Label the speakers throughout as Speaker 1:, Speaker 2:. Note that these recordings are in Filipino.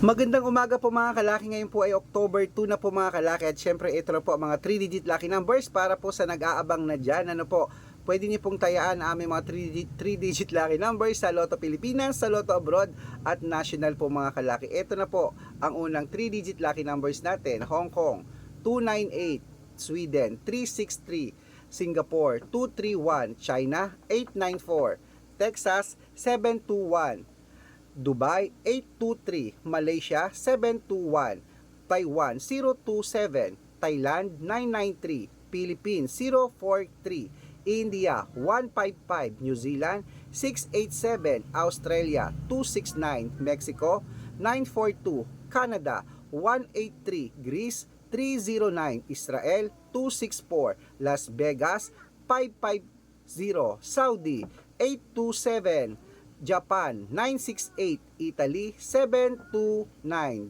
Speaker 1: Magandang umaga po mga kalaki. Ngayon po ay October 2 na po mga kalaki. At syempre ito na po ang mga 3-digit lucky numbers para po sa nag-aabang na dyan. Ano po, pwede niyo pong tayaan ang aming mga 3-digit lucky numbers sa Lotto Pilipinas, sa Lotto Abroad at National po mga kalaki. Ito na po ang unang 3-digit lucky numbers natin. Hong Kong, 298. Sweden, 363. Singapore, 231. China, 894. Texas, 721. Dubai 823, Malaysia 721, Taiwan 027, Thailand 993, Philippines 043, India 155, New Zealand 687, Australia 269, Mexico 942, Canada 183, Greece 309, Israel 264, Las Vegas 550, Saudi 827, Japan 968, Italy 729,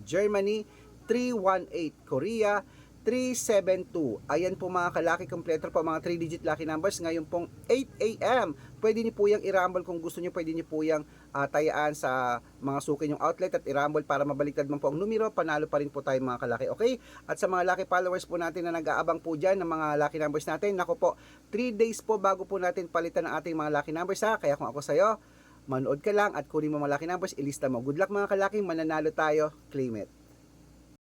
Speaker 1: Germany 318, Korea 372. Ayan po mga kalaki kompleto po mga 3 digit lucky numbers ngayon pong 8 AM. Pwede niyo po yung i-rumble kung gusto niyo, pwede niyo po yung ah, tayaan sa mga suki yung outlet at i-rumble para mabaliktad man po ang numero, panalo pa rin po tayo mga kalaki. Okay? At sa mga lucky followers po natin na nag-aabang po dyan ng mga lucky numbers natin, nako po, 3 days po bago po natin palitan ang ating mga lucky numbers ha. Kaya kung ako sa'yo, manood ka lang at kunin mo mga lucky numbers, ilista mo. Good luck mga kalaking, mananalo tayo, claim it.